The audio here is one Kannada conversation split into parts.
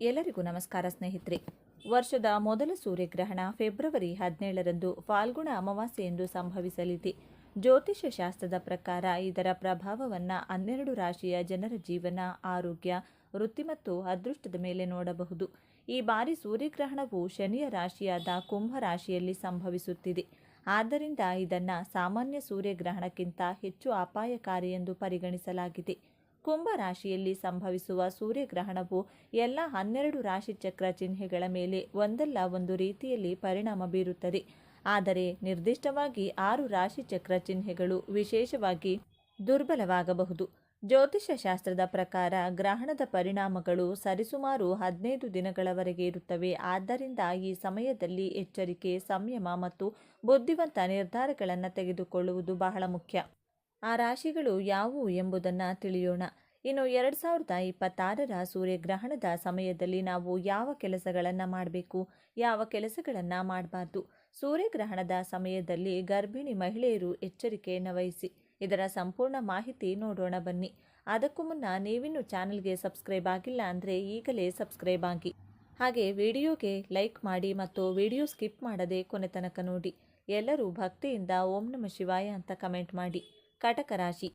ಎಲ್ಲರಿಗೂ ನಮಸ್ಕಾರ ಸ್ನೇಹಿತರೆ. ವರ್ಷದ ಮೊದಲ ಸೂರ್ಯಗ್ರಹಣ ಫೆಬ್ರವರಿ ಹದಿನೇಳರಂದು ಫಾಲ್ಗುಣ ಅಮಾವಾಸ್ಯೆ ಎಂದು ಸಂಭವಿಸಲಿದೆ. ಜ್ಯೋತಿಷ್ಯ ಶಾಸ್ತ್ರದ ಪ್ರಕಾರ ಇದರ ಪ್ರಭಾವವನ್ನು ಹನ್ನೆರಡು ರಾಶಿಯ ಜನರ ಜೀವನ, ಆರೋಗ್ಯ, ವೃತ್ತಿ ಮತ್ತು ಅದೃಷ್ಟದ ಮೇಲೆ ನೋಡಬಹುದು. ಈ ಬಾರಿ ಸೂರ್ಯಗ್ರಹಣವು ಶನಿಯ ರಾಶಿಯಾದ ಕುಂಭ ರಾಶಿಯಲ್ಲಿ ಸಂಭವಿಸುತ್ತಿದೆ. ಆದ್ದರಿಂದ ಇದನ್ನು ಸಾಮಾನ್ಯ ಸೂರ್ಯಗ್ರಹಣಕ್ಕಿಂತ ಹೆಚ್ಚು ಅಪಾಯಕಾರಿ ಎಂದು ಪರಿಗಣಿಸಲಾಗಿದೆ. ಕುಂಭ ರಾಶಿಯಲ್ಲಿ ಸಂಭವಿಸುವ ಸೂರ್ಯಗ್ರಹಣವು ಎಲ್ಲ ಹನ್ನೆರಡು ರಾಶಿಚಕ್ರ ಚಿಹ್ನೆಗಳ ಮೇಲೆ ಒಂದಲ್ಲ ಒಂದು ರೀತಿಯಲ್ಲಿ ಪರಿಣಾಮ ಬೀರುತ್ತದೆ. ಆದರೆ ನಿರ್ದಿಷ್ಟವಾಗಿ ಆರು ರಾಶಿಚಕ್ರ ಚಿಹ್ನೆಗಳು ವಿಶೇಷವಾಗಿ ದುರ್ಬಲವಾಗಬಹುದು. ಜ್ಯೋತಿಷ್ಯ ಶಾಸ್ತ್ರದ ಪ್ರಕಾರ ಗ್ರಹಣದ ಪರಿಣಾಮಗಳು ಸರಿಸುಮಾರು ಹದಿನೈದು ದಿನಗಳವರೆಗೆ ಇರುತ್ತವೆ. ಆದ್ದರಿಂದ ಈ ಸಮಯದಲ್ಲಿ ಎಚ್ಚರಿಕೆ, ಸಂಯಮ ಮತ್ತು ಬುದ್ಧಿವಂತ ನಿರ್ಧಾರಗಳನ್ನು ತೆಗೆದುಕೊಳ್ಳುವುದು ಬಹಳ ಮುಖ್ಯ. ಆ ರಾಶಿಗಳು ಯಾವುವು ಎಂಬುದನ್ನು ತಿಳಿಯೋಣ. ಇನ್ನು ಎರಡು ಸಾವಿರದ ಇಪ್ಪತ್ತಾರರ ಸೂರ್ಯಗ್ರಹಣದ ಸಮಯದಲ್ಲಿ ನಾವು ಯಾವ ಕೆಲಸಗಳನ್ನು ಮಾಡಬೇಕು? ಯಾವ ಕೆಲಸಗಳನ್ನು ಮಾಡಬಾರ್ದು? ಸೂರ್ಯಗ್ರಹಣದ ಸಮಯದಲ್ಲಿ ಗರ್ಭಿಣಿ ಮಹಿಳೆಯರು ಎಚ್ಚರಿಕೆಯನ್ನು ವಹಿಸಿ ಇದರ ಸಂಪೂರ್ಣ ಮಾಹಿತಿ ನೋಡೋಣ ಬನ್ನಿ. ಅದಕ್ಕೂ ಮುನ್ನ ನೀವಿನ್ನು ಚಾನಲ್ಗೆ ಸಬ್ಸ್ಕ್ರೈಬ್ ಆಗಿಲ್ಲ ಅಂದರೆ ಈಗಲೇ ಸಬ್ಸ್ಕ್ರೈಬ್ ಆಗಿ. ಹಾಗೆ ವಿಡಿಯೋಗೆ ಲೈಕ್ ಮಾಡಿ ಮತ್ತು ವಿಡಿಯೋ ಸ್ಕಿಪ್ ಮಾಡದೆ ಕೊನೆ ತನಕ ನೋಡಿ. ಎಲ್ಲರೂ ಭಕ್ತಿಯಿಂದ ಓಂ ನಮ ಶಿವಾಯ ಅಂತ ಕಮೆಂಟ್ ಮಾಡಿ. ಕಟಕ ರಾಶಿ.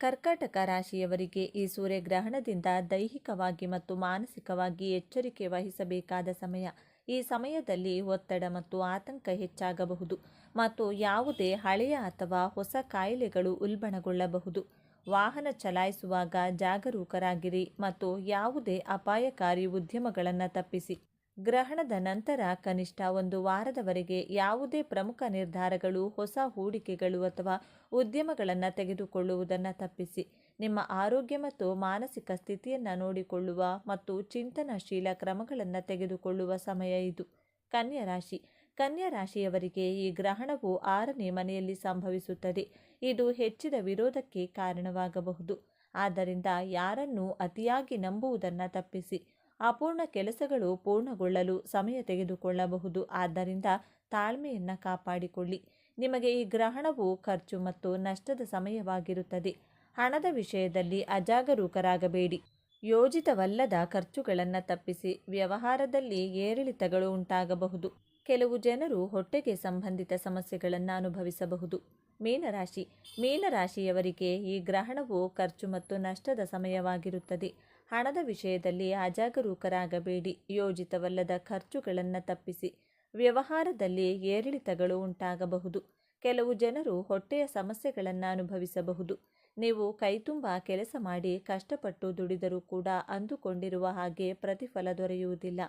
ಕರ್ಕಾಟಕ ರಾಶಿಯವರಿಗೆ ಈ ಸೂರ್ಯಗ್ರಹಣದಿಂದ ದೈಹಿಕವಾಗಿ ಮತ್ತು ಮಾನಸಿಕವಾಗಿ ಎಚ್ಚರಿಕೆ ವಹಿಸಬೇಕಾದ ಸಮಯ. ಈ ಸಮಯದಲ್ಲಿ ಒತ್ತಡ ಮತ್ತು ಆತಂಕ ಹೆಚ್ಚಾಗಬಹುದು ಮತ್ತು ಯಾವುದೇ ಹಳೆಯ ಅಥವಾ ಹೊಸ ಕಾಯಿಲೆಗಳು ಉಲ್ಬಣಗೊಳ್ಳಬಹುದು. ವಾಹನ ಚಲಾಯಿಸುವಾಗ ಜಾಗರೂಕರಾಗಿರಿ ಮತ್ತು ಯಾವುದೇ ಅಪಾಯಕಾರಿ ಉದ್ಯಮಗಳನ್ನು ತಪ್ಪಿಸಿ. ಗ್ರಹಣದ ನಂತರ ಕನಿಷ್ಠ ಒಂದು ವಾರದವರೆಗೆ ಯಾವುದೇ ಪ್ರಮುಖ ನಿರ್ಧಾರಗಳು, ಹೊಸ ಹೂಡಿಕೆಗಳು ಅಥವಾ ಉದ್ಯಮಗಳನ್ನು ತೆಗೆದುಕೊಳ್ಳುವುದನ್ನು ತಪ್ಪಿಸಿ. ನಿಮ್ಮ ಆರೋಗ್ಯ ಮತ್ತು ಮಾನಸಿಕ ಸ್ಥಿತಿಯನ್ನು ನೋಡಿಕೊಳ್ಳುವ ಮತ್ತು ಚಿಂತನಶೀಲ ಕ್ರಮಗಳನ್ನು ತೆಗೆದುಕೊಳ್ಳುವ ಸಮಯ ಇದು. ಕನ್ಯಾ ರಾಶಿ. ಕನ್ಯಾ ರಾಶಿಯವರಿಗೆ ಈ ಗ್ರಹಣವು ಆರನೇ ಮನೆಯಲ್ಲಿ ಸಂಭವಿಸುತ್ತದೆ. ಇದು ಹೆಚ್ಚಿದ ವಿರೋಧಕ್ಕೆ ಕಾರಣವಾಗಬಹುದು. ಆದ್ದರಿಂದ ಯಾರನ್ನೂ ಅತಿಯಾಗಿ ನಂಬುವುದನ್ನು ತಪ್ಪಿಸಿ. ಅಪೂರ್ಣ ಕೆಲಸಗಳು ಪೂರ್ಣಗೊಳ್ಳಲು ಸಮಯ ತೆಗೆದುಕೊಳ್ಳಬಹುದು. ಆದ್ದರಿಂದ ತಾಳ್ಮೆಯನ್ನು ಕಾಪಾಡಿಕೊಳ್ಳಿ. ನಿಮಗೆ ಈ ಗ್ರಹಣವು ಖರ್ಚು ಮತ್ತು ನಷ್ಟದ ಸಮಯವಾಗಿರುತ್ತದೆ. ಹಣದ ವಿಷಯದಲ್ಲಿ ಅಜಾಗರೂಕರಾಗಬೇಡಿ. ಯೋಜಿತವಲ್ಲದ ಖರ್ಚುಗಳನ್ನು ತಪ್ಪಿಸಿ ವ್ಯವಹಾರದಲ್ಲಿ ಏರಿಳಿತಗಳು ಉಂಟಾಗಬಹುದು. ಕೆಲವು ಜನರು ಹೊಟ್ಟೆಗೆ ಸಂಬಂಧಿತ ಸಮಸ್ಯೆಗಳನ್ನು ಅನುಭವಿಸಬಹುದು. ಮೀನರಾಶಿ. ಮೀನರಾಶಿಯವರಿಗೆ ಈ ಗ್ರಹಣವು ಖರ್ಚು ಮತ್ತು ನಷ್ಟದ ಸಮಯವಾಗಿರುತ್ತದೆ. ಹಣದ ವಿಷಯದಲ್ಲಿ ಅಜಾಗರೂಕರಾಗಬೇಡಿ. ಯೋಜಿತವಲ್ಲದ ಖರ್ಚುಗಳನ್ನು ತಪ್ಪಿಸಿ. ವ್ಯವಹಾರದಲ್ಲಿ ಏರಿಳಿತಗಳು ಉಂಟಾಗಬಹುದು. ಕೆಲವು ಜನರು ಹೊಟ್ಟೆಯ ಸಮಸ್ಯೆಗಳನ್ನು ಅನುಭವಿಸಬಹುದು. ನೀವು ಕೈತುಂಬ ಕೆಲಸ ಮಾಡಿ ಕಷ್ಟಪಟ್ಟು ದುಡಿದರೂ ಕೂಡ ಅಂದುಕೊಂಡಿರುವ ಹಾಗೆ ಪ್ರತಿಫಲ ದೊರೆಯುವುದಿಲ್ಲ.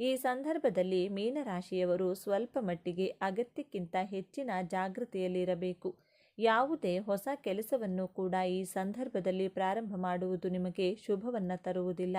ಈ ಸಂದರ್ಭದಲ್ಲಿ ಮೀನರಾಶಿಯವರು ಸ್ವಲ್ಪ ಮಟ್ಟಿಗೆ ಅಗತ್ಯಕ್ಕಿಂತ ಹೆಚ್ಚಿನ ಜಾಗೃತಿಯಲ್ಲಿರಬೇಕು. ಯಾವುದೇ ಹೊಸ ಕೆಲಸವನ್ನು ಕೂಡ ಈ ಸಂದರ್ಭದಲ್ಲಿ ಪ್ರಾರಂಭ ಮಾಡುವುದು ನಿಮಗೆ ಶುಭವನ್ನು ತರುವುದಿಲ್ಲ.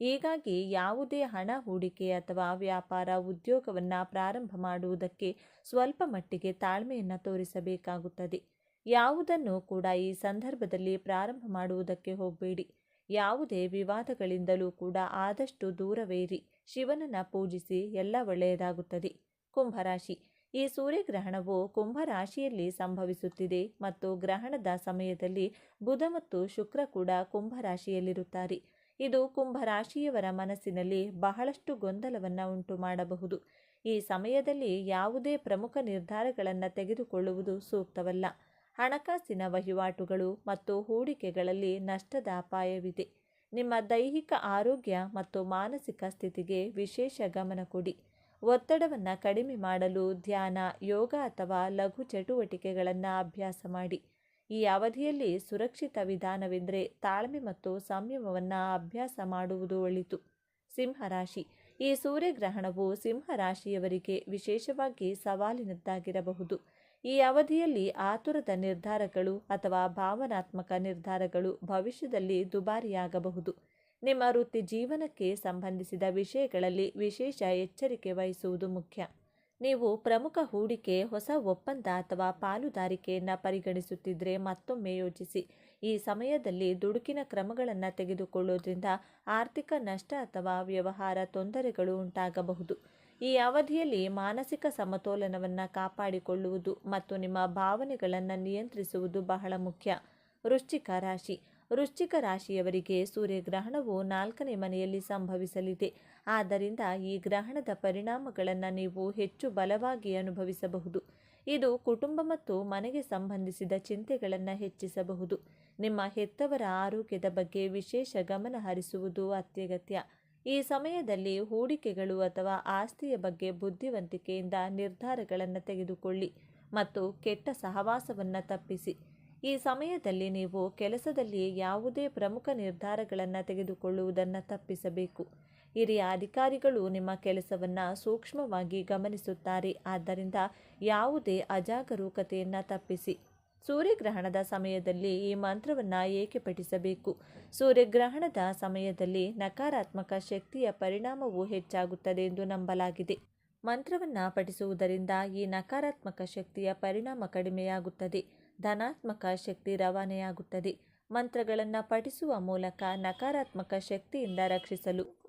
ಹೀಗಾಗಿ ಯಾವುದೇ ಹಣ ಹೂಡಿಕೆ ಅಥವಾ ವ್ಯಾಪಾರ ಉದ್ಯೋಗವನ್ನು ಪ್ರಾರಂಭ ಮಾಡುವುದಕ್ಕೆ ಸ್ವಲ್ಪ ಮಟ್ಟಿಗೆ ತಾಳ್ಮೆಯನ್ನು ತೋರಿಸಬೇಕಾಗುತ್ತದೆ. ಯಾವುದನ್ನು ಕೂಡ ಈ ಸಂದರ್ಭದಲ್ಲಿ ಪ್ರಾರಂಭ ಮಾಡುವುದಕ್ಕೆ ಹೋಗಬೇಡಿ. ಯಾವುದೇ ವಿವಾದಗಳಿಂದಲೂ ಕೂಡ ಆದಷ್ಟು ದೂರವೇರಿ. ಶಿವನನ್ನು ಪೂಜಿಸಿ ಎಲ್ಲ ಒಳ್ಳೆಯದಾಗುತ್ತದೆ. ಕುಂಭರಾಶಿ. ಈ ಸೂರ್ಯಗ್ರಹಣವು ಕುಂಭರಾಶಿಯಲ್ಲಿ ಸಂಭವಿಸುತ್ತಿದೆ ಮತ್ತು ಗ್ರಹಣದ ಸಮಯದಲ್ಲಿ ಬುಧ ಮತ್ತು ಶುಕ್ರ ಕೂಡ ಕುಂಭರಾಶಿಯಲ್ಲಿರುತ್ತಾರೆ. ಇದು ಕುಂಭರಾಶಿಯವರ ಮನಸ್ಸಿನಲ್ಲಿ ಬಹಳಷ್ಟು ಗೊಂದಲವನ್ನು ಉಂಟು ಮಾಡಬಹುದು ಈ ಸಮಯದಲ್ಲಿ ಯಾವುದೇ ಪ್ರಮುಖ ನಿರ್ಧಾರಗಳನ್ನು ತೆಗೆದುಕೊಳ್ಳುವುದು ಸೂಕ್ತವಲ್ಲ. ಹಣಕಾಸಿನ ವಹಿವಾಟುಗಳು ಮತ್ತು ಹೂಡಿಕೆಗಳಲ್ಲಿ ನಷ್ಟದ ಅಪಾಯವಿದೆ. ನಿಮ್ಮ ದೈಹಿಕ ಆರೋಗ್ಯ ಮತ್ತು ಮಾನಸಿಕ ಸ್ಥಿತಿಗೆ ವಿಶೇಷ ಗಮನ ಕೊಡಿ. ಒತ್ತಡವನ್ನು ಕಡಿಮೆ ಮಾಡಲು ಧ್ಯಾನ, ಯೋಗ ಅಥವಾ ಲಘು ಚಟುವಟಿಕೆಗಳನ್ನು ಅಭ್ಯಾಸ ಮಾಡಿ. ಈ ಅವಧಿಯಲ್ಲಿ ಸುರಕ್ಷಿತ ವಿಧಾನವೆಂದರೆ ತಾಳ್ಮೆ ಮತ್ತು ಸಂಯಮವನ್ನು ಅಭ್ಯಾಸ ಮಾಡುವುದು ಒಳಿತು. ಸಿಂಹರಾಶಿ ಈ ಸೂರ್ಯಗ್ರಹಣವು ಸಿಂಹರಾಶಿಯವರಿಗೆ ವಿಶೇಷವಾಗಿ ಸವಾಲಿನದ್ದಾಗಿರಬಹುದು. ಈ ಅವಧಿಯಲ್ಲಿ ಆತುರದ ನಿರ್ಧಾರಗಳು ಅಥವಾ ಭಾವನಾತ್ಮಕ ನಿರ್ಧಾರಗಳು ಭವಿಷ್ಯದಲ್ಲಿ ದುಬಾರಿಯಾಗಬಹುದು. ನಿಮ್ಮ ವೃತ್ತಿ ಜೀವನಕ್ಕೆ ಸಂಬಂಧಿಸಿದ ವಿಷಯಗಳಲ್ಲಿ ವಿಶೇಷ ಎಚ್ಚರಿಕೆ ವಹಿಸುವುದು ಮುಖ್ಯ. ನೀವು ಪ್ರಮುಖ ಹೂಡಿಕೆ, ಹೊಸ ಒಪ್ಪಂದ ಅಥವಾ ಪಾಲುದಾರಿಕೆಯನ್ನು ಪರಿಗಣಿಸುತ್ತಿದ್ದರೆ ಮತ್ತೊಮ್ಮೆ ಯೋಚಿಸಿ. ಈ ಸಮಯದಲ್ಲಿ ದುಡುಕಿನ ಕ್ರಮಗಳನ್ನು ತೆಗೆದುಕೊಳ್ಳೋದ್ರಿಂದ ಆರ್ಥಿಕ ನಷ್ಟ ಅಥವಾ ವ್ಯವಹಾರ ತೊಂದರೆಗಳು ಉಂಟಾಗಬಹುದು. ಈ ಅವಧಿಯಲ್ಲಿ ಮಾನಸಿಕ ಸಮತೋಲನವನ್ನು ಕಾಪಾಡಿಕೊಳ್ಳುವುದು ಮತ್ತು ನಿಮ್ಮ ಭಾವನೆಗಳನ್ನು ನಿಯಂತ್ರಿಸುವುದು ಬಹಳ ಮುಖ್ಯ. ವೃಶ್ಚಿಕ ರಾಶಿ. ವೃಶ್ಚಿಕ ರಾಶಿಯವರಿಗೆ ಸೂರ್ಯಗ್ರಹಣವು ನಾಲ್ಕನೇ ಮನೆಯಲ್ಲಿ ಸಂಭವಿಸಲಿದೆ. ಆದ್ದರಿಂದ ಈ ಗ್ರಹಣದ ಪರಿಣಾಮಗಳನ್ನು ನೀವು ಹೆಚ್ಚು ಬಲವಾಗಿ ಅನುಭವಿಸಬಹುದು. ಇದು ಕುಟುಂಬ ಮತ್ತು ಮನೆಗೆ ಸಂಬಂಧಿಸಿದ ಚಿಂತೆಗಳನ್ನು ಹೆಚ್ಚಿಸಬಹುದು. ನಿಮ್ಮ ಹೆತ್ತವರ ಆರೋಗ್ಯದ ಬಗ್ಗೆ ವಿಶೇಷ ಗಮನ ಹರಿಸುವುದು ಅತ್ಯಗತ್ಯ. ಈ ಸಮಯದಲ್ಲಿ ಹೂಡಿಕೆಗಳು ಅಥವಾ ಆಸ್ತಿಯ ಬಗ್ಗೆ ಬುದ್ಧಿವಂತಿಕೆಯಿಂದ ನಿರ್ಧಾರಗಳನ್ನು ತೆಗೆದುಕೊಳ್ಳಿ ಮತ್ತು ಕೆಟ್ಟ ಸಹವಾಸವನ್ನು ತಪ್ಪಿಸಿ. ಈ ಸಮಯದಲ್ಲಿ ನೀವು ಕೆಲಸದಲ್ಲಿ ಯಾವುದೇ ಪ್ರಮುಖ ನಿರ್ಧಾರಗಳನ್ನು ತೆಗೆದುಕೊಳ್ಳುವುದನ್ನು ತಪ್ಪಿಸಬೇಕು. ಹಿರಿಯ ಅಧಿಕಾರಿಗಳು ನಿಮ್ಮ ಕೆಲಸವನ್ನು ಸೂಕ್ಷ್ಮವಾಗಿ ಗಮನಿಸುತ್ತಾರೆ. ಆದ್ದರಿಂದ ಯಾವುದೇ ಅಜಾಗರೂಕತೆಯನ್ನು ತಪ್ಪಿಸಿ. ಸೂರ್ಯಗ್ರಹಣದ ಸಮಯದಲ್ಲಿ ಈ ಮಂತ್ರವನ್ನು ಏಕೆ ಪಠಿಸಬೇಕು? ಸೂರ್ಯಗ್ರಹಣದ ಸಮಯದಲ್ಲಿ ನಕಾರಾತ್ಮಕ ಶಕ್ತಿಯ ಪರಿಣಾಮವು ಹೆಚ್ಚಾಗುತ್ತದೆ ಎಂದು ನಂಬಲಾಗಿದೆ. ಮಂತ್ರವನ್ನು ಪಠಿಸುವುದರಿಂದ ಈ ನಕಾರಾತ್ಮಕ ಶಕ್ತಿಯ ಪರಿಣಾಮ ಕಡಿಮೆಯಾಗುತ್ತದೆ. ಧನಾತ್ಮಕ ಶಕ್ತಿ ರವಾನೆಯಾಗುತ್ತದೆ. ಮಂತ್ರಗಳನ್ನು ಪಠಿಸುವ ಮೂಲಕ ನಕಾರಾತ್ಮಕ ಶಕ್ತಿಯಿಂದ ರಕ್ಷಿಸಲು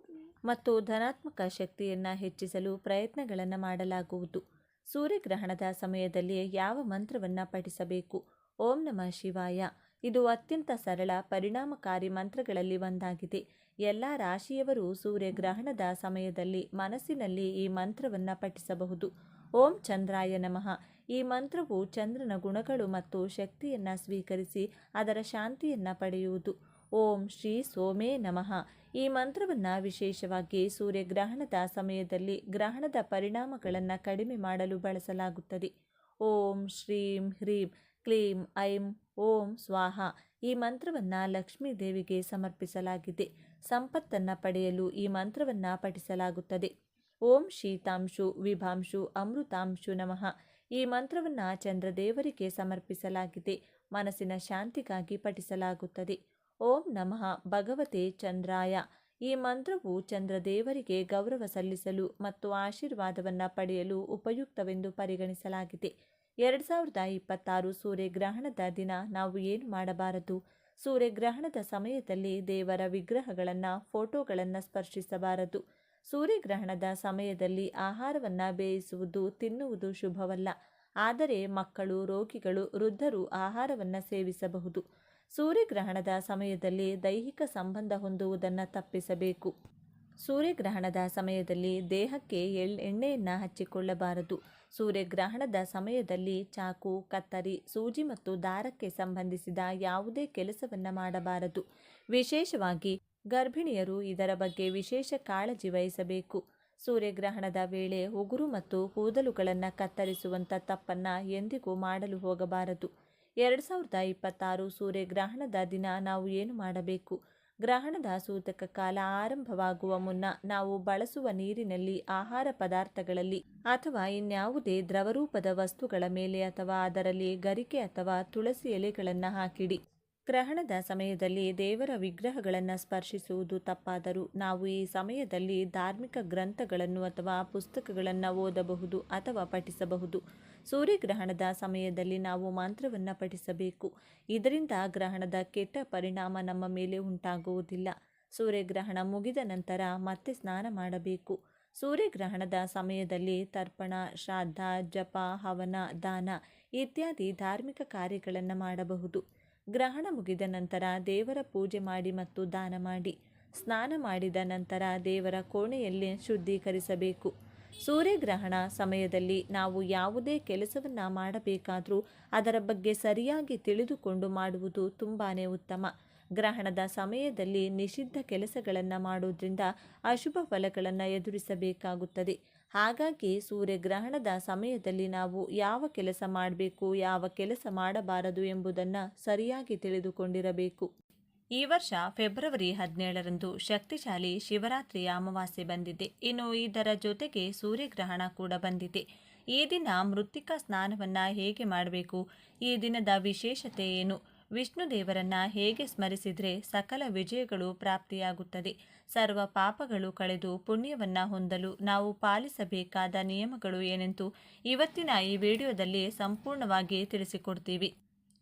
ಮತ್ತು ಧನಾತ್ಮಕ ಶಕ್ತಿಯನ್ನು ಹೆಚ್ಚಿಸಲು ಪ್ರಯತ್ನಗಳನ್ನು ಮಾಡಲಾಗುವುದು. ಸೂರ್ಯಗ್ರಹಣದ ಸಮಯದಲ್ಲಿ ಯಾವ ಮಂತ್ರವನ್ನು ಪಠಿಸಬೇಕು? ಓಂ ನಮಃ ಶಿವಾಯ. ಇದು ಅತ್ಯಂತ ಸರಳ, ಪರಿಣಾಮಕಾರಿ ಮಂತ್ರಗಳಲ್ಲಿ ಒಂದಾಗಿದೆ. ಎಲ್ಲ ರಾಶಿಯವರು ಸೂರ್ಯಗ್ರಹಣದ ಸಮಯದಲ್ಲಿ ಮನಸ್ಸಿನಲ್ಲಿ ಈ ಮಂತ್ರವನ್ನು ಪಠಿಸಬಹುದು. ಓಂ ಚಂದ್ರಾಯ ನಮಃ. ಈ ಮಂತ್ರವು ಚಂದ್ರನ ಗುಣಗಳು ಮತ್ತು ಶಕ್ತಿಯನ್ನು ಸ್ವೀಕರಿಸಿ ಅದರ ಶಾಂತಿಯನ್ನು ಪಡೆಯುವುದು. ಓಂ ಶ್ರೀ ಸೋಮೇ ನಮಃ. ಈ ಮಂತ್ರವನ್ನು ವಿಶೇಷವಾಗಿ ಸೂರ್ಯಗ್ರಹಣದ ಸಮಯದಲ್ಲಿ ಗ್ರಹಣದ ಪರಿಣಾಮಗಳನ್ನು ಕಡಿಮೆ ಮಾಡಲು ಬಳಸಲಾಗುತ್ತದೆ. ಓಂ ಶ್ರೀಂ ಹ್ರೀಂ ಕ್ಲೀಂ ಐಂ ಓಂ ಸ್ವಾಹ. ಈ ಮಂತ್ರವನ್ನು ಲಕ್ಷ್ಮೀ ದೇವಿಗೆ ಸಮರ್ಪಿಸಲಾಗಿದೆ. ಸಂಪತ್ತನ್ನು ಪಡೆಯಲು ಈ ಮಂತ್ರವನ್ನು ಪಠಿಸಲಾಗುತ್ತದೆ. ಓಂ ಶೀತಾಂಶು ವಿಭಾಂಶು ಅಮೃತಾಂಶು ನಮಃ. ಈ ಮಂತ್ರವನ್ನು ಚಂದ್ರದೇವರಿಗೆ ಸಮರ್ಪಿಸಲಾಗಿದೆ. ಮನಸ್ಸಿನ ಶಾಂತಿಗಾಗಿ ಪಠಿಸಲಾಗುತ್ತದೆ. ಓಂ ನಮಃ ಭಗವತೆ ಚಂದ್ರಾಯ. ಈ ಮಂತ್ರವು ಚಂದ್ರದೇವರಿಗೆ ಗೌರವ ಸಲ್ಲಿಸಲು ಮತ್ತು ಆಶೀರ್ವಾದವನ್ನು ಪಡೆಯಲು ಉಪಯುಕ್ತವೆಂದು ಪರಿಗಣಿಸಲಾಗಿದೆ. ಎರಡು ಸಾವಿರದ ಇಪ್ಪತ್ತಾರು ಸೂರ್ಯಗ್ರಹಣದ ದಿನ ನಾವು ಏನು ಮಾಡಬಾರದು? ಸೂರ್ಯಗ್ರಹಣದ ಸಮಯದಲ್ಲಿ ದೇವರ ವಿಗ್ರಹಗಳನ್ನು, ಫೋಟೋಗಳನ್ನು ಸ್ಪರ್ಶಿಸಬಾರದು. ಸೂರ್ಯಗ್ರಹಣದ ಸಮಯದಲ್ಲಿ ಆಹಾರವನ್ನು ಬೇಯಿಸುವುದು, ತಿನ್ನುವುದು ಶುಭವಲ್ಲ. ಆದರೆ ಮಕ್ಕಳು, ರೋಗಿಗಳು, ವೃದ್ಧರು ಆಹಾರವನ್ನು ಸೇವಿಸಬಹುದು. ಸೂರ್ಯಗ್ರಹಣದ ಸಮಯದಲ್ಲಿ ದೈಹಿಕ ಸಂಬಂಧ ಹೊಂದುವುದನ್ನು ತಪ್ಪಿಸಬೇಕು. ಸೂರ್ಯಗ್ರಹಣದ ಸಮಯದಲ್ಲಿ ದೇಹಕ್ಕೆ ಎಳ್, ಎಣ್ಣೆಯನ್ನು ಹಚ್ಚಿಕೊಳ್ಳಬಾರದು. ಸೂರ್ಯಗ್ರಹಣದ ಸಮಯದಲ್ಲಿ ಚಾಕು, ಕತ್ತರಿ, ಸೂಜಿ ಮತ್ತು ದಾರಕ್ಕೆ ಸಂಬಂಧಿಸಿದ ಯಾವುದೇ ಕೆಲಸವನ್ನು ಮಾಡಬಾರದು. ವಿಶೇಷವಾಗಿ ಗರ್ಭಿಣಿಯರು ಇದರ ಬಗ್ಗೆ ವಿಶೇಷ ಕಾಳಜಿ ವಹಿಸಬೇಕು. ಸೂರ್ಯಗ್ರಹಣದ ವೇಳೆ ಉಗುರು ಮತ್ತು ಕೂದಲುಗಳನ್ನು ಕತ್ತರಿಸುವಂಥ ತಪ್ಪನ್ನು ಎಂದಿಗೂ ಮಾಡಲು ಹೋಗಬಾರದು. ಎರಡು ಸಾವಿರದ ಇಪ್ಪತ್ತಾರು ಸೂರ್ಯಗ್ರಹಣದ ದಿನ ನಾವು ಏನು ಮಾಡಬೇಕು? ಗ್ರಹಣದ ಸೂತಕ ಕಾಲ ಆರಂಭವಾಗುವ ಮುನ್ನ ನಾವು ಬಳಸುವ ನೀರಿನಲ್ಲಿ ಆಹಾರ ಪದಾರ್ಥಗಳಲ್ಲಿ ಅಥವಾ ಇನ್ಯಾವುದೇ ದ್ರವರೂಪದ ವಸ್ತುಗಳ ಮೇಲೆ ಅಥವಾ ಅದರಲ್ಲಿ ಗರಿಕೆ ಅಥವಾ ತುಳಸಿ ಎಲೆಗಳನ್ನು ಹಾಕಿಡಿ. ಗ್ರಹಣದ ಸಮಯದಲ್ಲಿ ದೇವರ ವಿಗ್ರಹಗಳನ್ನು ಸ್ಪರ್ಶಿಸುವುದು ತಪ್ಪಾದರೂ ನಾವು ಈ ಸಮಯದಲ್ಲಿ ಧಾರ್ಮಿಕ ಗ್ರಂಥಗಳನ್ನು ಅಥವಾ ಪುಸ್ತಕಗಳನ್ನು ಓದಬಹುದು ಅಥವಾ ಪಠಿಸಬಹುದು. ಸೂರ್ಯಗ್ರಹಣದ ಸಮಯದಲ್ಲಿ ನಾವು ಮಂತ್ರವನ್ನು ಪಠಿಸಬೇಕು. ಇದರಿಂದ ಗ್ರಹಣದ ಕೆಟ್ಟ ಪರಿಣಾಮ ನಮ್ಮ ಮೇಲೆ ಉಂಟಾಗುವುದಿಲ್ಲ. ಸೂರ್ಯಗ್ರಹಣ ಮುಗಿದ ನಂತರ ಮತ್ತೆ ಸ್ನಾನ ಮಾಡಬೇಕು. ಸೂರ್ಯಗ್ರಹಣದ ಸಮಯದಲ್ಲಿ ತರ್ಪಣ, ಶ್ರಾದ್ದ, ಜಪ, ಹವನ, ದಾನ ಇತ್ಯಾದಿ ಧಾರ್ಮಿಕ ಕಾರ್ಯಗಳನ್ನು ಮಾಡಬಹುದು. ಗ್ರಹಣ ಮುಗಿದ ನಂತರ ದೇವರ ಪೂಜೆ ಮಾಡಿ ಮತ್ತು ದಾನ ಮಾಡಿ. ಸ್ನಾನ ಮಾಡಿದ ನಂತರ ದೇವರ ಕೋಣೆಯಲ್ಲಿ ಶುದ್ಧೀಕರಿಸಬೇಕು. ಸೂರ್ಯಗ್ರಹಣ ಸಮಯದಲ್ಲಿ ನಾವು ಯಾವುದೇ ಕೆಲಸವನ್ನು ಮಾಡಬೇಕಾದರೂ ಅದರ ಬಗ್ಗೆ ಸರಿಯಾಗಿ ತಿಳಿದುಕೊಂಡು ಮಾಡುವುದು ತುಂಬಾ ಉತ್ತಮ. ಗ್ರಹಣದ ಸಮಯದಲ್ಲಿ ನಿಷಿದ್ಧ ಕೆಲಸಗಳನ್ನು ಮಾಡುವುದರಿಂದ ಅಶುಭ ಫಲಗಳನ್ನು ಎದುರಿಸಬೇಕಾಗುತ್ತದೆ. ಹಾಗಾಗಿ ಸೂರ್ಯಗ್ರಹಣದ ಸಮಯದಲ್ಲಿ ನಾವು ಯಾವ ಕೆಲಸ ಮಾಡಬೇಕು, ಯಾವ ಕೆಲಸ ಮಾಡಬಾರದು ಎಂಬುದನ್ನು ಸರಿಯಾಗಿ ತಿಳಿದುಕೊಂಡಿರಬೇಕು. ಈ ವರ್ಷ ಫೆಬ್ರವರಿ ಹದಿನೇಳರಂದು ಶಕ್ತಿಶಾಲಿ ಶಿವರಾತ್ರಿಯ ಅಮಾವಾಸ್ಯೆ ಬಂದಿದೆ. ಇನ್ನು ಇದರ ಜೊತೆಗೆ ಸೂರ್ಯಗ್ರಹಣ ಕೂಡ ಬಂದಿದೆ. ಈ ದಿನ ಮೃತ್ತಿಕಾ ಸ್ನಾನವನ್ನು ಹೇಗೆ ಮಾಡಬೇಕು, ಈ ದಿನದ ವಿಶೇಷತೆ ಏನು? ವಿಷ್ಣು ದೇವರನ್ನ ಹೇಗೆ ಸ್ಮರಿಸಿದರೆ ಸಕಲ ವಿಜಯಗಳು ಪ್ರಾಪ್ತಿಯಾಗುತ್ತದೆ. ಸರ್ವ ಪಾಪಗಳು ಕಳೆದು ಪುಣ್ಯವನ್ನ ಹೊಂದಲು ನಾವು ಪಾಲಿಸಬೇಕಾದ ನಿಯಮಗಳು ಏನೆಂದು ಇವತ್ತಿನ ಈ ವಿಡಿಯೋದಲ್ಲಿ ಸಂಪೂರ್ಣವಾಗಿ ತಿಳಿಸಿಕೊಡ್ತೀವಿ.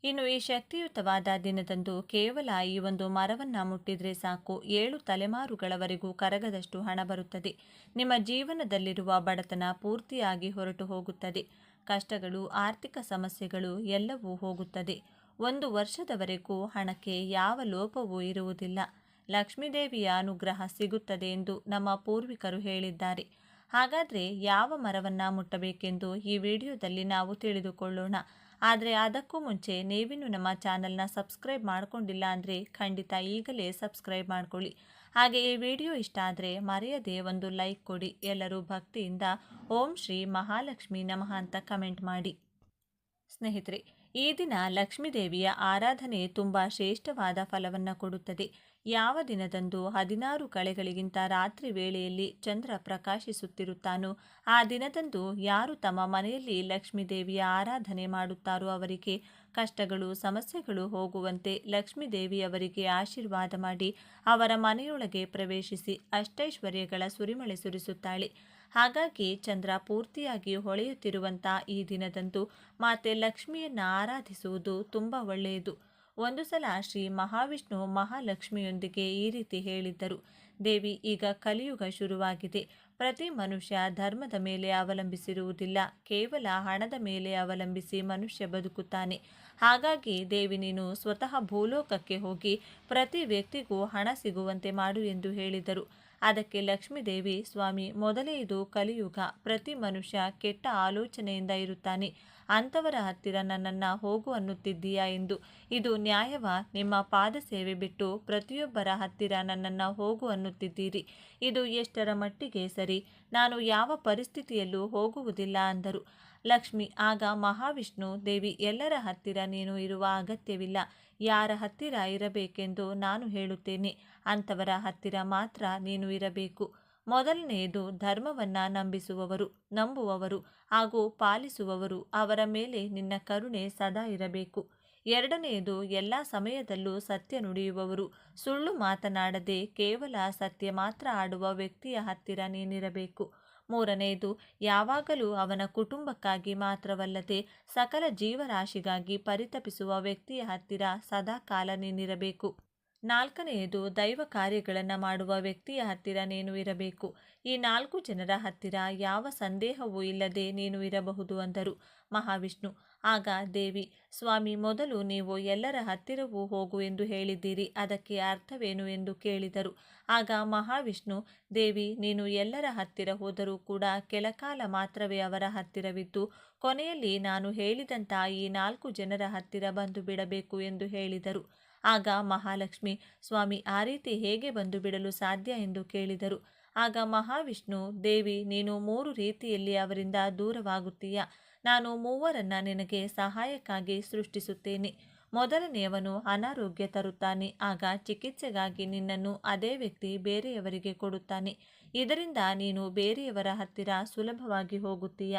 ಇನ್ನು ಈ ಶಕ್ತಿಯುತವಾದ ದಿನದಂದು ಕೇವಲ ಈ ಒಂದು ಮರವನ್ನು ಮುಟ್ಟಿದ್ರೆ ಸಾಕು. ಏಳು ತಲೆಮಾರುಗಳವರೆಗೂ ಕರಗದಷ್ಟು ಹಣ ಬರುತ್ತದೆ. ನಿಮ್ಮ ಜೀವನದಲ್ಲಿರುವ ಬಡತನ ಪೂರ್ತಿಯಾಗಿ ಹೊರಟು ಹೋಗುತ್ತದೆ. ಕಷ್ಟಗಳು, ಆರ್ಥಿಕ ಸಮಸ್ಯೆಗಳು ಎಲ್ಲವೂ ಹೋಗುತ್ತದೆ. ಒಂದು ವರ್ಷದವರೆಗೂ ಹಣಕ್ಕೆ ಯಾವ ಲೋಪವೂ ಇರುವುದಿಲ್ಲ. ಲಕ್ಷ್ಮೀದೇವಿಯ ಅನುಗ್ರಹ ಸಿಗುತ್ತದೆ ಎಂದು ನಮ್ಮ ಪೂರ್ವಿಕರು ಹೇಳಿದ್ದಾರೆ. ಹಾಗಾದರೆ ಯಾವ ಮರವನ್ನು ಮುಟ್ಟಬೇಕೆಂದು ಈ ವಿಡಿಯೋದಲ್ಲಿ ನಾವು ತಿಳಿದುಕೊಳ್ಳೋಣ. ಆದರೆ ಅದಕ್ಕೂ ಮುಂಚೆ ನೀವಿನ್ನು ನಮ್ಮ ಚಾನಲ್ನ ಸಬ್ಸ್ಕ್ರೈಬ್ ಮಾಡಿಕೊಂಡಿಲ್ಲ ಅಂದರೆ ಖಂಡಿತ ಈಗಲೇ ಸಬ್ಸ್ಕ್ರೈಬ್ ಮಾಡಿಕೊಳ್ಳಿ. ಹಾಗೆ ಈ ವಿಡಿಯೋ ಇಷ್ಟ ಆದರೆ ಮರೆಯದೆ ಒಂದು ಲೈಕ್ ಕೊಡಿ. ಎಲ್ಲರೂ ಭಕ್ತಿಯಿಂದ ಓಂ ಶ್ರೀ ಮಹಾಲಕ್ಷ್ಮಿ ನಮಃ ಅಂತ ಕಮೆಂಟ್ ಮಾಡಿ. ಸ್ನೇಹಿತರೆ ಈ ದಿನ ಲಕ್ಷ್ಮೀದೇವಿಯ ಆರಾಧನೆ ತುಂಬ ಶ್ರೇಷ್ಠವಾದ ಫಲವನ್ನು ಕೊಡುತ್ತದೆ. ಯಾವ ದಿನದಂದು ಹದಿನಾರು ಕಳೆಗಳಿಗಿಂತ ರಾತ್ರಿ ವೇಳೆಯಲ್ಲಿ ಚಂದ್ರ ಪ್ರಕಾಶಿಸುತ್ತಿರುತ್ತಾನೋ, ಆ ದಿನದಂದು ಯಾರು ತಮ್ಮ ಮನೆಯಲ್ಲಿ ಲಕ್ಷ್ಮೀದೇವಿಯ ಆರಾಧನೆ ಮಾಡುತ್ತಾರೋ ಅವರಿಗೆ ಕಷ್ಟಗಳು, ಸಮಸ್ಯೆಗಳು ಹೋಗುವಂತೆ ಲಕ್ಷ್ಮೀದೇವಿಯವರಿಗೆ ಆಶೀರ್ವಾದ ಮಾಡಿ ಅವರ ಮನೆಯೊಳಗೆ ಪ್ರವೇಶಿಸಿ ಅಷ್ಟೈಶ್ವರ್ಯಗಳ ಸುರಿಮಳೆ ಸುರಿಸುತ್ತಾಳೆ. ಹಾಗಾಗಿ ಚಂದ್ರ ಪೂರ್ತಿಯಾಗಿ ಹೊಳೆಯುತ್ತಿರುವಂಥ ಈ ದಿನದಂದು ಮಾತೆ ಲಕ್ಷ್ಮಿಯನ್ನು ಆರಾಧಿಸುವುದು ತುಂಬ ಒಳ್ಳೆಯದು. ಒಂದು ಸಲ ಶ್ರೀ ಮಹಾವಿಷ್ಣು ಮಹಾಲಕ್ಷ್ಮಿಯೊಂದಿಗೆ ಈ ರೀತಿ ಹೇಳಿದ್ದರು. ದೇವಿ, ಈಗ ಕಲಿಯುಗ ಶುರುವಾಗಿದೆ. ಪ್ರತಿ ಮನುಷ್ಯ ಧರ್ಮದ ಮೇಲೆ ಅವಲಂಬಿಸಿರುವುದಿಲ್ಲ. ಕೇವಲ ಹಣದ ಮೇಲೆ ಅವಲಂಬಿಸಿ ಮನುಷ್ಯ ಬದುಕುತ್ತಾನೆ. ಹಾಗಾಗಿ ದೇವಿ, ನೀನು ಸ್ವತಃ ಭೂಲೋಕಕ್ಕೆ ಹೋಗಿ ಪ್ರತಿ ವ್ಯಕ್ತಿಗೂ ಹಣ ಸಿಗುವಂತೆ ಮಾಡು ಎಂದು ಹೇಳಿದರು. ಅದಕ್ಕೆ ಲಕ್ಷ್ಮೀದೇವಿ, ಸ್ವಾಮಿ, ಮೊದಲೇ ಇದು ಕಲಿಯುಗ. ಪ್ರತಿ ಮನುಷ್ಯ ಕೆಟ್ಟ ಆಲೋಚನೆಯಿಂದ ಇರುತ್ತಾನೆ. ಅಂಥವರ ಹತ್ತಿರ ನನ್ನನ್ನು ಹೋಗು ಅನ್ನುತ್ತಿದ್ದೀಯಾ ಎಂದು. ಇದು ನ್ಯಾಯವ? ನಿಮ್ಮ ಪಾದ ಸೇವೆ ಬಿಟ್ಟು ಪ್ರತಿಯೊಬ್ಬರ ಹತ್ತಿರ ನನ್ನನ್ನು ಹೋಗು ಅನ್ನುತ್ತಿದ್ದೀರಿ. ಇದು ಎಷ್ಟರ ಮಟ್ಟಿಗೆ ಸರಿ? ನಾನು ಯಾವ ಪರಿಸ್ಥಿತಿಯಲ್ಲೂ ಹೋಗುವುದಿಲ್ಲ ಅಂದರು. ಲಕ್ಷ್ಮಿ, ಆಗ ಮಹಾವಿಷ್ಣು, ದೇವಿ, ಎಲ್ಲರ ಹತ್ತಿರ ನೀನು ಇರುವ ಅಗತ್ಯವಿಲ್ಲ. ಯಾರ ಹತ್ತಿರ ಇರಬೇಕೆಂದು ನಾನು ಹೇಳುತ್ತೇನೆ. ಅಂಥವರ ಹತ್ತಿರ ಮಾತ್ರ ನೀನು ಇರಬೇಕು. ಮೊದಲನೆಯದು ಧರ್ಮವನ್ನು ನಂಬಿಸುವವರು, ನಂಬುವವರು ಹಾಗೂ ಪಾಲಿಸುವವರು ಅವರ ಮೇಲೆ ನಿನ್ನ ಕರುಣೆ ಸದಾ ಇರಬೇಕು. ಎರಡನೆಯದು ಎಲ್ಲ ಸಮಯದಲ್ಲೂ ಸತ್ಯ ನುಡಿಯುವವರು. ಸುಳ್ಳು ಮಾತನಾಡದೆ ಕೇವಲ ಸತ್ಯ ಮಾತ್ರ ಆಡುವ ವ್ಯಕ್ತಿಯ ಹತ್ತಿರ ನೀನಿರಬೇಕು. ಮೂರನೆಯದು ಯಾವಾಗಲೂ ಅವನ ಕುಟುಂಬಕ್ಕಾಗಿ ಮಾತ್ರವಲ್ಲದೆ ಸಕಲ ಜೀವರಾಶಿಗಾಗಿ ಪರಿತಪಿಸುವ ವ್ಯಕ್ತಿಯ ಹತ್ತಿರ ಸದಾ ಕಾಲ ನೀನಿರಬೇಕು ನಾಲ್ಕನೆಯದು, ದೈವ ಕಾರ್ಯಗಳನ್ನು ಮಾಡುವ ವ್ಯಕ್ತಿಯ ಹತ್ತಿರ ನೀನು ಇರಬೇಕು. ಈ ನಾಲ್ಕು ಜನರ ಹತ್ತಿರ ಯಾವ ಸಂದೇಹವೂ ಇಲ್ಲದೆ ನೀನು ಇರಬಹುದು ಅಂದರು ಮಹಾವಿಷ್ಣು. ಆಗ, ದೇವಿ, ಸ್ವಾಮಿ, ಮೊದಲು ನೀವು ಎಲ್ಲರ ಹತ್ತಿರವೂ ಹೋಗು ಎಂದು ಹೇಳಿದ್ದೀರಿ, ಅದಕ್ಕೆ ಅರ್ಥವೇನು ಎಂದು ಕೇಳಿದರು. ಆಗ ಮಹಾವಿಷ್ಣು, ದೇವಿ, ನೀನು ಎಲ್ಲರ ಹತ್ತಿರ ಹೋದರೂ ಕೂಡ ಕೆಲಕಾಲ ಮಾತ್ರವೇ ಅವರ ಹತ್ತಿರವಿದ್ದು, ಕೊನೆಯಲ್ಲಿ ನಾನು ಹೇಳಿದಂತ ಈ ನಾಲ್ಕು ಜನರ ಹತ್ತಿರ ಬಂದು ಬಿಡಬೇಕು ಎಂದು ಹೇಳಿದರು. ಆಗ ಮಹಾಲಕ್ಷ್ಮಿ, ಸ್ವಾಮಿ, ಆ ರೀತಿ ಹೇಗೆ ಬಂದು ಬಿಡಲು ಸಾಧ್ಯ? ಎಂದು ಕೇಳಿದರು. ಆಗ ಮಹಾವಿಷ್ಣು, ದೇವಿ, ನೀನು ಮೂರು ರೀತಿಯಲ್ಲಿ ಅವರಿಂದ ದೂರವಾಗುತ್ತೀಯ? ನಾನು ಮೂವರನ್ನ ನಿನಗೆ ಸಹಾಯಕ್ಕಾಗಿ ಸೃಷ್ಟಿಸುತ್ತೇನೆ. ಮೊದಲನೆಯವನು ಅನಾರೋಗ್ಯ ತರುತ್ತಾನೆ. ಆಗ ಚಿಕಿತ್ಸೆಗಾಗಿ ನಿನ್ನನ್ನು ಅದೇ ವ್ಯಕ್ತಿ ಬೇರೆಯವರಿಗೆ ಕೊಡುತ್ತಾನೆ. ಇದರಿಂದ ನೀನು ಬೇರೆಯವರ ಹತ್ತಿರ ಸುಲಭವಾಗಿ ಹೋಗುತ್ತೀಯ?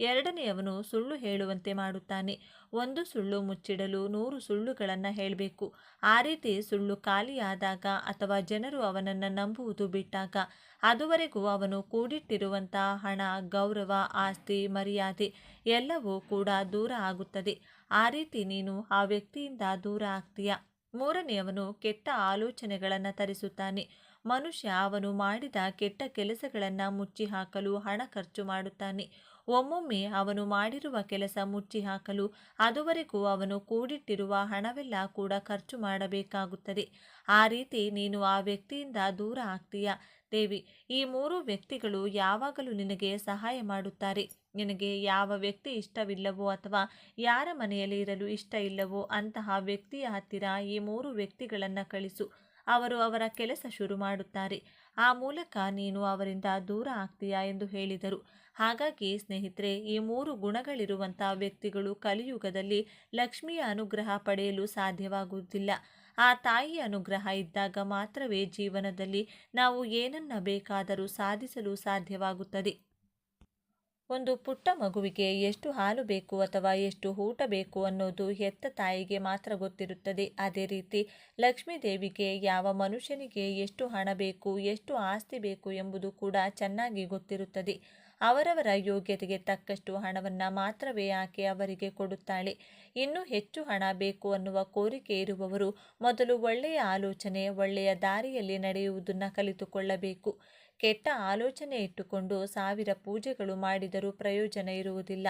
ಎರಡನೆಯವನು ಸುಳ್ಳು ಹೇಳುವಂತೆ ಮಾಡುತ್ತಾನೆ. ಒಂದು ಸುಳ್ಳು ಮುಚ್ಚಿಡಲು ನೂರು ಸುಳ್ಳುಗಳನ್ನು ಹೇಳಬೇಕು. ಆ ರೀತಿ ಸುಳ್ಳು ಖಾಲಿಯಾದಾಗ ಅಥವಾ ಜನರು ಅವನನ್ನು ನಂಬುವುದು ಬಿಟ್ಟಾಗ ಅದುವರೆಗೂ ಅವನು ಕೂಡಿಟ್ಟಿರುವಂಥ ಹಣ, ಗೌರವ, ಆಸ್ತಿ, ಮರ್ಯಾದೆ ಎಲ್ಲವೂ ಕೂಡ ದೂರ ಆಗುತ್ತದೆ. ಆ ರೀತಿ ನೀನು ಆ ವ್ಯಕ್ತಿಯಿಂದ ದೂರ ಆಗ್ತೀಯ? ಮೂರನೆಯವನು ಕೆಟ್ಟ ಆಲೋಚನೆಗಳನ್ನು ತರಿಸುತ್ತಾನೆ. ಮನುಷ್ಯ ಅವನು ಮಾಡಿದ ಕೆಟ್ಟ ಕೆಲಸಗಳನ್ನು ಮುಚ್ಚಿ ಹಾಕಲು ಹಣ ಖರ್ಚು ಮಾಡುತ್ತಾನೆ. ಒಮ್ಮೊಮ್ಮೆ ಅವನು ಮಾಡಿರುವ ಕೆಲಸ ಮುಚ್ಚಿ ಹಾಕಲು ಅದುವರೆಗೂ ಅವನು ಕೂಡಿಟ್ಟಿರುವ ಹಣವೆಲ್ಲ ಕೂಡ ಖರ್ಚು ಮಾಡಬೇಕಾಗುತ್ತದೆ. ಆ ರೀತಿ ನೀನು ಆ ವ್ಯಕ್ತಿಯಿಂದ ದೂರ ಆಗ್ತೀಯ? ದೇವಿ, ಈ ಮೂರು ವ್ಯಕ್ತಿಗಳು ಯಾವಾಗಲೂ ನಿನಗೆ ಸಹಾಯ ಮಾಡುತ್ತಾರೆ. ನಿನಗೆ ಯಾವ ವ್ಯಕ್ತಿ ಇಷ್ಟವಿಲ್ಲವೋ ಅಥವಾ ಯಾರ ಮನೆಯಲ್ಲಿ ಇರಲು ಇಷ್ಟ ಇಲ್ಲವೋ ಅಂತಹ ವ್ಯಕ್ತಿಯ ಹತ್ತಿರ ಈ ಮೂರು ವ್ಯಕ್ತಿಗಳನ್ನು ಕಳಿಸು. ಅವರು ಅವರ ಕೆಲಸ ಶುರು ಮಾಡುತ್ತಾರೆ. ಆ ಮೂಲಕ ನೀನು ಅವರಿಂದ ದೂರ ಆಗ್ತೀಯಾ ಎಂದು ಹೇಳಿದರು. ಹಾಗಾಗಿ ಸ್ನೇಹಿತರೆ, ಈ ಮೂರು ಗುಣಗಳಿರುವಂಥ ವ್ಯಕ್ತಿಗಳು ಕಲಿಯುಗದಲ್ಲಿ ಲಕ್ಷ್ಮಿಯ ಅನುಗ್ರಹ ಪಡೆಯಲು ಸಾಧ್ಯವಾಗುವುದಿಲ್ಲ. ಆ ತಾಯಿಯ ಅನುಗ್ರಹ ಇದ್ದಾಗ ಮಾತ್ರವೇ ಜೀವನದಲ್ಲಿ ನಾವು ಏನನ್ನ ಬೇಕಾದರೂ ಸಾಧಿಸಲು ಸಾಧ್ಯವಾಗುತ್ತದೆ. ಒಂದು ಪುಟ್ಟ ಮಗುವಿಗೆ ಎಷ್ಟು ಹಾಲು ಬೇಕು ಅಥವಾ ಎಷ್ಟು ಊಟ ಬೇಕು ಅನ್ನೋದು ಹೆತ್ತ ತಾಯಿಗೆ ಮಾತ್ರ ಗೊತ್ತಿರುತ್ತದೆ. ಅದೇ ರೀತಿ ಲಕ್ಷ್ಮೀ ದೇವಿಗೆ ಯಾವ ಮನುಷ್ಯನಿಗೆ ಎಷ್ಟು ಹಣ ಬೇಕು, ಎಷ್ಟು ಆಸ್ತಿ ಬೇಕು ಎಂಬುದು ಕೂಡ ಚೆನ್ನಾಗಿ ಗೊತ್ತಿರುತ್ತದೆ. ಅವರವರ ಯೋಗ್ಯತೆಗೆ ತಕ್ಕಷ್ಟು ಹಣವನ್ನು ಮಾತ್ರವೇ ಆಕೆ ಅವರಿಗೆ ಕೊಡುತ್ತಾಳೆ. ಇನ್ನೂ ಹೆಚ್ಚು ಹಣ ಬೇಕು ಅನ್ನುವ ಕೋರಿಕೆ ಇರುವವರು ಮೊದಲು ಒಳ್ಳೆಯ ಆಲೋಚನೆ, ಒಳ್ಳೆಯ ದಾರಿಯಲ್ಲಿ ನಡೆಯುವುದನ್ನು ಕಲಿತುಕೊಳ್ಳಬೇಕು. ಕೆಟ್ಟ ಆಲೋಚನೆ ಇಟ್ಟುಕೊಂಡು ಸಾವಿರ ಪೂಜೆಗಳು ಮಾಡಿದರೂ ಪ್ರಯೋಜನ ಇರುವುದಿಲ್ಲ.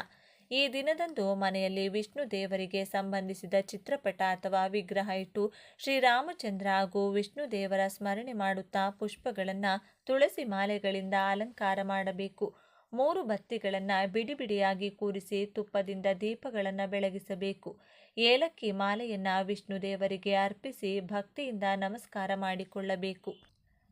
ಈ ದಿನದಂದು ಮನೆಯಲ್ಲಿ ವಿಷ್ಣು ದೇವರಿಗೆ ಸಂಬಂಧಿಸಿದ ಚಿತ್ರಪಟ ಅಥವಾ ವಿಗ್ರಹ ಇಟ್ಟು ಶ್ರೀರಾಮಚಂದ್ರ ಹಾಗೂ ವಿಷ್ಣು ದೇವರ ಸ್ಮರಣೆ ಮಾಡುತ್ತಾ ಪುಷ್ಪಗಳನ್ನು ತುಳಸಿ ಮಾಲೆಗಳಿಂದ ಅಲಂಕಾರ ಮಾಡಬೇಕು. ಮೂರು ಬತ್ತಿಗಳನ್ನು ಬಿಡಿ ಬಿಡಿಯಾಗಿ ಕೂರಿಸಿ ತುಪ್ಪದಿಂದ ದೀಪಗಳನ್ನು ಬೆಳಗಿಸಬೇಕು. ಏಲಕ್ಕಿ ಮಾಲೆಯನ್ನು ವಿಷ್ಣು ದೇವರಿಗೆ ಅರ್ಪಿಸಿ ಭಕ್ತಿಯಿಂದ ನಮಸ್ಕಾರ ಮಾಡಿಕೊಳ್ಳಬೇಕು.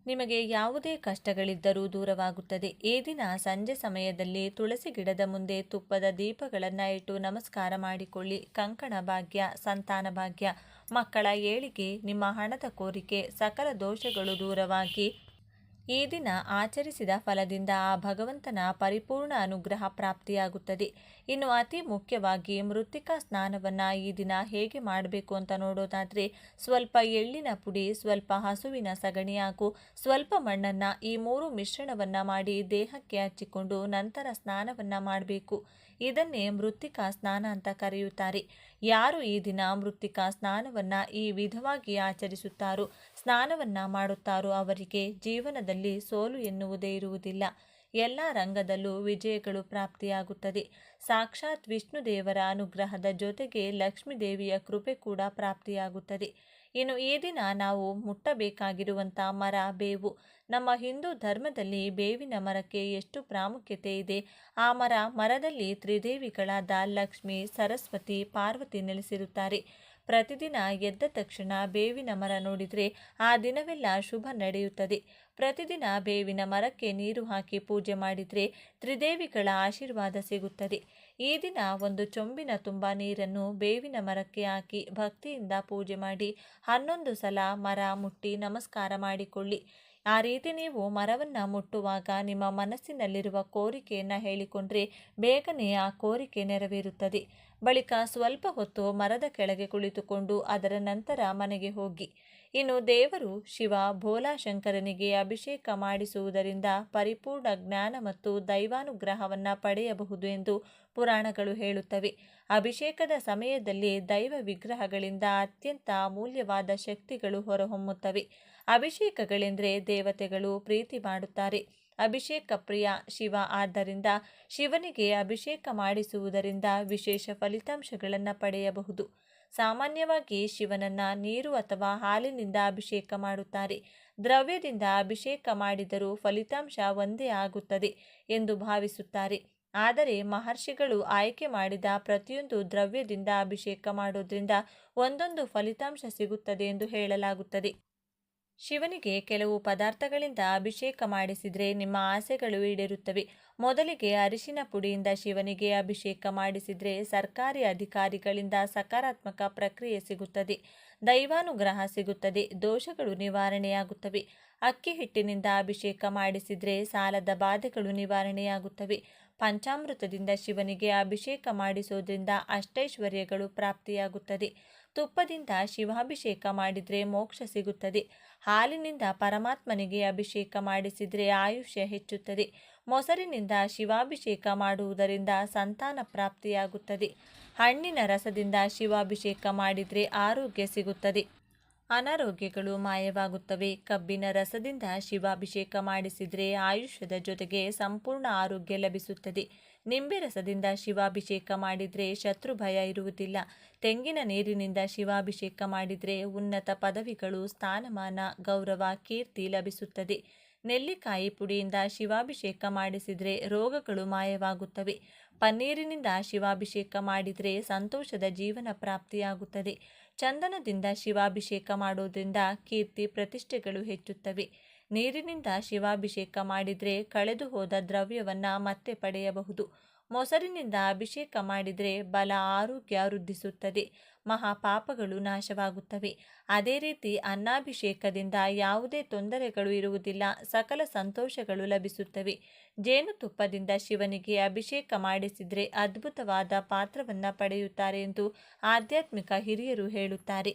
ನಿಮಗೆ ಯಾವುದೇ ಕಷ್ಟಗಳಿದ್ದರೂ ದೂರವಾಗುತ್ತದೆ. ಈ ದಿನ ಸಂಜೆ ಸಮಯದಲ್ಲಿ ತುಳಸಿ ಗಿಡದ ಮುಂದೆ ತುಪ್ಪದ ದೀಪಗಳನ್ನು ಇಟ್ಟು ನಮಸ್ಕಾರ ಮಾಡಿಕೊಳ್ಳಿ. ಕಂಕಣ ಭಾಗ್ಯ, ಸಂತಾನ ಭಾಗ್ಯ, ಮಕ್ಕಳ ಏಳಿಗೆ ನಿಮ್ಮ ಹಣದ ಕೋರಿಕೆ, ಸಕಲ ದೋಷಗಳು ದೂರವಾಗಿ ಈ ದಿನ ಆಚರಿಸಿದ ಫಲದಿಂದ ಆ ಭಗವಂತನ ಪರಿಪೂರ್ಣ ಅನುಗ್ರಹ ಪ್ರಾಪ್ತಿಯಾಗುತ್ತದೆ. ಇನ್ನು ಅತಿ ಮುಖ್ಯವಾಗಿ ಮೃತ್ತಿಕಾ ಸ್ನಾನವನ್ನು ಈ ದಿನ ಹೇಗೆ ಮಾಡಬೇಕು ಅಂತ ನೋಡೋದಾದರೆ, ಸ್ವಲ್ಪ ಎಳ್ಳಿನ ಪುಡಿ, ಸ್ವಲ್ಪ ಹಸುವಿನ ಸಗಣಿ ಹಾಗೂ ಸ್ವಲ್ಪ ಮಣ್ಣನ್ನು ಈ ಮೂರು ಮಿಶ್ರಣವನ್ನು ಮಾಡಿ ದೇಹಕ್ಕೆ ಹಚ್ಚಿಕೊಂಡು ನಂತರ ಸ್ನಾನವನ್ನು ಮಾಡಬೇಕು. ಇದನ್ನೇ ಮೃತ್ತಿಕಾ ಸ್ನಾನ ಅಂತ ಕರೆಯುತ್ತಾರೆ. ಯಾರು ಈ ದಿನ ಮೃತ್ತಿಕಾ ಸ್ನಾನವನ್ನು ಈ ವಿಧವಾಗಿ ಆಚರಿಸುತ್ತಾರೋ ಸ್ನಾನವನ್ನು ಮಾಡುತ್ತಾರೋ ಅವರಿಗೆ ಜೀವನದಲ್ಲಿ ಸೋಲು ಎನ್ನುವುದೇ ಇರುವುದಿಲ್ಲ. ಎಲ್ಲ ರಂಗದಲ್ಲೂ ವಿಜಯಗಳು ಪ್ರಾಪ್ತಿಯಾಗುತ್ತದೆ. ಸಾಕ್ಷಾತ್ ವಿಷ್ಣು ದೇವರ ಅನುಗ್ರಹದ ಜೊತೆಗೆ ಲಕ್ಷ್ಮೀದೇವಿಯ ಕೃಪೆ ಕೂಡ ಪ್ರಾಪ್ತಿಯಾಗುತ್ತದೆ. ಇನ್ನು ಈ ದಿನ ನಾವು ಮುಟ್ಟಬೇಕಾಗಿರುವಂಥ ಮರ ಬೇವು. ನಮ್ಮ ಹಿಂದೂ ಧರ್ಮದಲ್ಲಿ ಬೇವಿನ ಮರಕ್ಕೆ ಎಷ್ಟು ಪ್ರಾಮುಖ್ಯತೆ ಇದೆ. ಆ ಮರ ಮರದಲ್ಲಿ ತ್ರಿದೇವಿಗಳಾದ ಲಕ್ಷ್ಮಿ, ಸರಸ್ವತಿ, ಪಾರ್ವತಿ ನೆಲೆಸಿರುತ್ತಾರೆ. ಪ್ರತಿದಿನ ಎದ್ದ ತಕ್ಷಣ ಬೇವಿನ ಮರ ನೋಡಿದರೆ ಆ ದಿನವೆಲ್ಲ ಶುಭ ನಡೆಯುತ್ತದೆ. ಪ್ರತಿದಿನ ಬೇವಿನ ಮರಕ್ಕೆ ನೀರು ಹಾಕಿ ಪೂಜೆ ಮಾಡಿದರೆ ತ್ರಿದೇವಿಗಳ ಆಶೀರ್ವಾದ ಸಿಗುತ್ತದೆ. ಈ ದಿನ ಒಂದು ಚೊಂಬಿನ ತುಂಬ ನೀರನ್ನು ಬೇವಿನ ಮರಕ್ಕೆ ಹಾಕಿ ಭಕ್ತಿಯಿಂದ ಪೂಜೆ ಮಾಡಿ ಹನ್ನೊಂದು ಸಲ ಮರ ಮುಟ್ಟಿ ನಮಸ್ಕಾರ ಮಾಡಿಕೊಳ್ಳಿ. ಆ ರೀತಿ ನೀವು ಮರವನ್ನು ಮುಟ್ಟುವಾಗ ನಿಮ್ಮ ಮನಸ್ಸಿನಲ್ಲಿರುವ ಕೋರಿಕೆಯನ್ನು ಹೇಳಿಕೊಂಡ್ರೆ ಬೇಗನೆ ಆ ಕೋರಿಕೆ ನೆರವೇರುತ್ತದೆ. ಬಳಿಕ ಸ್ವಲ್ಪ ಹೊತ್ತು ಮರದ ಕೆಳಗೆ ಕುಳಿತುಕೊಂಡು ಅದರ ನಂತರ ಮನೆಗೆ ಹೋಗಿ. ಇನ್ನು ದೇವರು ಶಿವ ಭೋಲಾಶಂಕರನಿಗೆ ಅಭಿಷೇಕ ಮಾಡಿಸುವುದರಿಂದ ಪರಿಪೂರ್ಣ ಜ್ಞಾನ ಮತ್ತು ದೈವಾನುಗ್ರಹವನ್ನು ಪಡೆಯಬಹುದು ಎಂದು ಪುರಾಣಗಳು ಹೇಳುತ್ತವೆ. ಅಭಿಷೇಕದ ಸಮಯದಲ್ಲಿ ದೈವ ವಿಗ್ರಹಗಳಿಂದ ಅತ್ಯಂತ ಅಮೂಲ್ಯವಾದ ಶಕ್ತಿಗಳು ಹೊರಹೊಮ್ಮುತ್ತವೆ. ಅಭಿಷೇಕಗಳೆಂದರೆ ದೇವತೆಗಳು ಪ್ರೀತಿ ಮಾಡುತ್ತಾರೆ. ಅಭಿಷೇಕ ಪ್ರಿಯ ಶಿವ. ಆದ್ದರಿಂದ ಶಿವನಿಗೆ ಅಭಿಷೇಕ ಮಾಡಿಸುವುದರಿಂದ ವಿಶೇಷ ಫಲಿತಾಂಶಗಳನ್ನು ಪಡೆಯಬಹುದು. ಸಾಮಾನ್ಯವಾಗಿ ಶಿವನನ್ನ ನೀರು ಅಥವಾ ಹಾಲಿನಿಂದ ಅಭಿಷೇಕ ಮಾಡುತ್ತಾರೆ. ದ್ರವ್ಯದಿಂದ ಅಭಿಷೇಕ ಮಾಡಿದರೂ ಫಲಿತಾಂಶ ಒಂದೇ ಆಗುತ್ತದೆ ಎಂದು ಭಾವಿಸುತ್ತಾರೆ. ಆದರೆ ಮಹರ್ಷಿಗಳು ಆಯ್ಕೆ ಮಾಡಿದ ಪ್ರತಿಯೊಂದು ದ್ರವ್ಯದಿಂದ ಅಭಿಷೇಕ ಮಾಡೋದ್ರಿಂದ ಒಂದೊಂದು ಫಲಿತಾಂಶ ಸಿಗುತ್ತದೆ ಎಂದು ಹೇಳಲಾಗುತ್ತದೆ. ಶಿವನಿಗೆ ಕೆಲವು ಪದಾರ್ಥಗಳಿಂದ ಅಭಿಷೇಕ ಮಾಡಿಸಿದರೆ ನಿಮ್ಮ ಆಸೆಗಳು ಈಡೇರುತ್ತವೆ. ಮೊದಲಿಗೆ ಅರಿಶಿನ ಪುಡಿಯಿಂದ ಶಿವನಿಗೆ ಅಭಿಷೇಕ ಮಾಡಿಸಿದರೆ ಸರ್ಕಾರಿ ಅಧಿಕಾರಿಗಳಿಂದ ಸಕಾರಾತ್ಮಕ ಪ್ರಕ್ರಿಯೆ ಸಿಗುತ್ತದೆ. ದೈವಾನುಗ್ರಹ ಸಿಗುತ್ತದೆ. ದೋಷಗಳು ನಿವಾರಣೆಯಾಗುತ್ತವೆ. ಅಕ್ಕಿ ಹಿಟ್ಟಿನಿಂದ ಅಭಿಷೇಕ ಮಾಡಿಸಿದರೆ ಸಾಲದ ಬಾಧೆಗಳು ನಿವಾರಣೆಯಾಗುತ್ತವೆ. ಪಂಚಾಮೃತದಿಂದ ಶಿವನಿಗೆ ಅಭಿಷೇಕ ಮಾಡಿಸೋದ್ರಿಂದ ಅಷ್ಟೈಶ್ವರ್ಯಗಳು ಪ್ರಾಪ್ತಿಯಾಗುತ್ತದೆ. ತುಪ್ಪದಿಂದ ಶಿವಾಭಿಷೇಕ ಮಾಡಿದರೆ ಮೋಕ್ಷ ಸಿಗುತ್ತದೆ. ಹಾಲಿನಿಂದ ಪರಮಾತ್ಮನಿಗೆ ಅಭಿಷೇಕ ಮಾಡಿಸಿದರೆ ಆಯುಷ್ಯ ಹೆಚ್ಚುತ್ತದೆ. ಮೊಸರಿನಿಂದ ಶಿವಾಭಿಷೇಕ ಮಾಡುವುದರಿಂದ ಸಂತಾನ ಪ್ರಾಪ್ತಿಯಾಗುತ್ತದೆ. ಹಣ್ಣಿನ ರಸದಿಂದ ಶಿವಾಭಿಷೇಕ ಮಾಡಿದರೆ ಆರೋಗ್ಯ ಸಿಗುತ್ತದೆ. ಅನಾರೋಗ್ಯಗಳು ಮಾಯವಾಗುತ್ತವೆ. ಕಬ್ಬಿನ ರಸದಿಂದ ಶಿವಾಭಿಷೇಕ ಮಾಡಿಸಿದರೆ ಆಯುಷ್ಯದ ಜೊತೆಗೆ ಸಂಪೂರ್ಣ ಆರೋಗ್ಯ ಲಭಿಸುತ್ತದೆ. ನಿಂಬೆ ರಸದಿಂದ ಶಿವಾಭಿಷೇಕ ಮಾಡಿದರೆ ಶತ್ರು ಭಯ ಇರುವುದಿಲ್ಲ. ತೆಂಗಿನ ನೀರಿನಿಂದ ಶಿವಾಭಿಷೇಕ ಮಾಡಿದರೆ ಉನ್ನತ ಪದವಿಗಳು ಸ್ಥಾನಮಾನ, ಗೌರವ, ಕೀರ್ತಿ ಲಭಿಸುತ್ತದೆ. ನೆಲ್ಲಿಕಾಯಿ ಪುಡಿಯಿಂದ ಶಿವಾಭಿಷೇಕ ಮಾಡಿಸಿದರೆ ರೋಗಗಳು ಮಾಯವಾಗುತ್ತವೆ. ಪನ್ನೀರಿನಿಂದ ಶಿವಾಭಿಷೇಕ ಮಾಡಿದರೆ ಸಂತೋಷದ ಜೀವನ ಪ್ರಾಪ್ತಿಯಾಗುತ್ತದೆ. ಚಂದನದಿಂದ ಶಿವಾಭಿಷೇಕ ಮಾಡುವುದರಿಂದ ಕೀರ್ತಿ ಪ್ರತಿಷ್ಠೆಗಳು ಹೆಚ್ಚುತ್ತವೆ. ನೀರಿನಿಂದ ಶಿವಾಭಿಷೇಕ ಮಾಡಿದರೆ ಕಳೆದು ಹೋದ ದ್ರವ್ಯವನ್ನು ಮತ್ತೆ ಪಡೆಯಬಹುದು. ಮೊಸರಿನಿಂದ ಅಭಿಷೇಕ ಮಾಡಿದರೆ ಬಲ ಆರೋಗ್ಯ ವೃದ್ಧಿಸುತ್ತದೆ. ಮಹಾಪಾಪಗಳು ನಾಶವಾಗುತ್ತವೆ. ಅದೇ ರೀತಿ ಅನ್ನಾಭಿಷೇಕದಿಂದ ಯಾವುದೇ ತೊಂದರೆಗಳು ಇರುವುದಿಲ್ಲ. ಸಕಲ ಸಂತೋಷಗಳು ಲಭಿಸುತ್ತವೆ. ಜೇನುತುಪ್ಪದಿಂದ ಶಿವನಿಗೆ ಅಭಿಷೇಕ ಮಾಡಿಸಿದರೆ ಅದ್ಭುತವಾದ ಪಾತ್ರವನ್ನು ಪಡೆಯುತ್ತಾರೆ ಎಂದು ಆಧ್ಯಾತ್ಮಿಕ ಹಿರಿಯರು ಹೇಳುತ್ತಾರೆ.